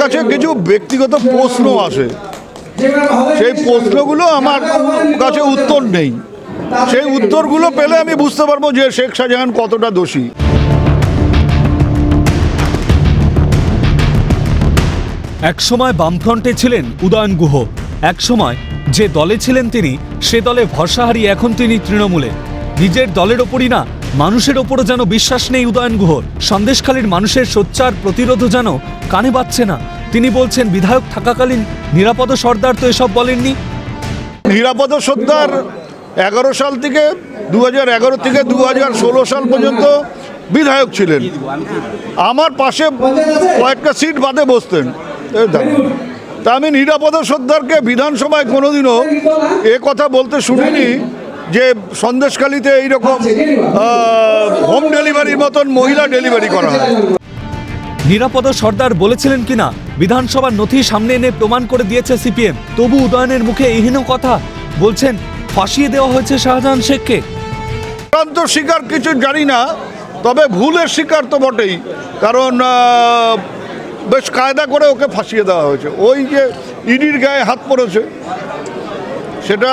কাছে কিছু ব্যক্তিগত প্রশ্ন আসে। সেই প্রশ্নগুলো আমার কাছে উত্তর নেই। সেই উত্তরগুলো পেলে আমি বুঝতে পারব যে শেখ শাহজাহান কতটা দোষী। একসময় বামফ্রন্টে ছিলেন উদয়ন গুহ। একসময় যে দলে ছিলেন তিনি, সে দলে ভরসা হারিয়ে এখন তিনি তৃণমূলে। নিজের দলের ওপরই না মানুষের ওপরও যেন বিশ্বাস নেই উদয়ন গুহর। সন্দেশখালীর মানুষের সোচ্চার প্রতিরোধও যেন কানে বাজছে না। তিনি বলছেন, বিধায়ক থাকাকালীন নিরাপদ সর্দার তো এসব বলেননি। নিরাপদ সর্দার এগারো সাল থেকে দু থেকে দু সাল পর্যন্ত বিধায়ক ছিলেন। আমার পাশে কয়েকটা সিট বাদে বসতেন। তা আমি নিরাপদ সর্দারকে বিধানসভায় কোনোদিনও এ কথা বলতে শুনিনি। যে সন্দেশখালিতে এইরকম হোম ডেলিভারির মতন মহিলা ডেলিভারি করা হয়। নিরাপদ সর্দার বলেছিলেন কিনা? বিধানসভার নথি সামনে এনে প্রমাণ করে দিয়েছে সিপিএম। তবু উদয়নের মুখে এহেন কথা বলছেন ফাঁসিয়ে দেওয়া হয়েছে শাহজাহান শেখকে। চূড়ান্ত শিকার কিছু জানি না তবে ভুলের শিকার তো বটেই। কারণ বেশ কায়দা করে ওকে ফাঁসিয়ে দেওয়া হয়েছে। ওই যে ইডির গায়ে হাত পড়েছে সেটা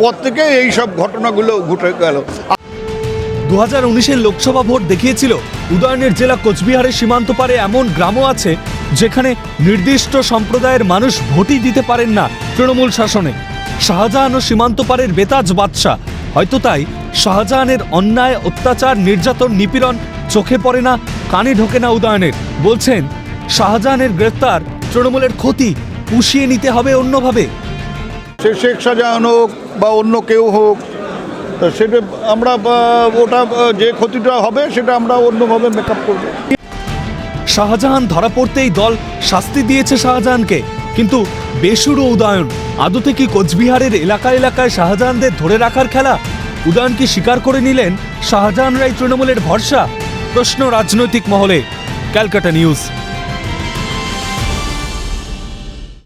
পর থেকে এই সব ঘটনাগুলো ঘটে গেল। দু হাজার উনিশের লোকসভা ভোট দেখিয়েছিল উদয়নের জেলা কোচবিহারের সীমান্ত পারে এমন গ্রামও আছে যেখানে নির্দিষ্ট সম্প্রদায়ের মানুষ ভোটই দিতে পারেন না তৃণমূল শাসনে। শাহজাহান ও সীমান্ত পারের বেতাজ বাদশাহ। হয়তো তাই শাহজাহানের অন্যায়, অত্যাচার, নির্যাতন, নিপীড়ন চোখে পড়ে না, কানে ঢোকে না উদয়নের। বলছেন, শাহজাহানের গ্রেফতার তৃণমূলের ক্ষতি পুষিয়ে নিতে হবে অন্যভাবে। সে শেখ শাহজাহান হোক বা অন্য কেউ হোক সেটা আমরা ওটা, যে ক্ষতিটা হবে সেটা আমরা অন্যভাবে মেকআপ করব। শাহজাহান ধরা পড়তেই দল শাস্তি দিয়েছে শাহজাহানকে, কিন্তু বেসুরো উদয়ন, আদতে কি কোচবিহারের এলাকা এলাকায় শাহজাহানদের ধরে রাখার খেলা? উদয়ন কি স্বীকার করে নিলেন শাহজাহান শাহজাহানরাই তৃণমূলের ভরসা? প্রশ্ন রাজনৈতিক মহলে, ক্যালকাটা নিউজ।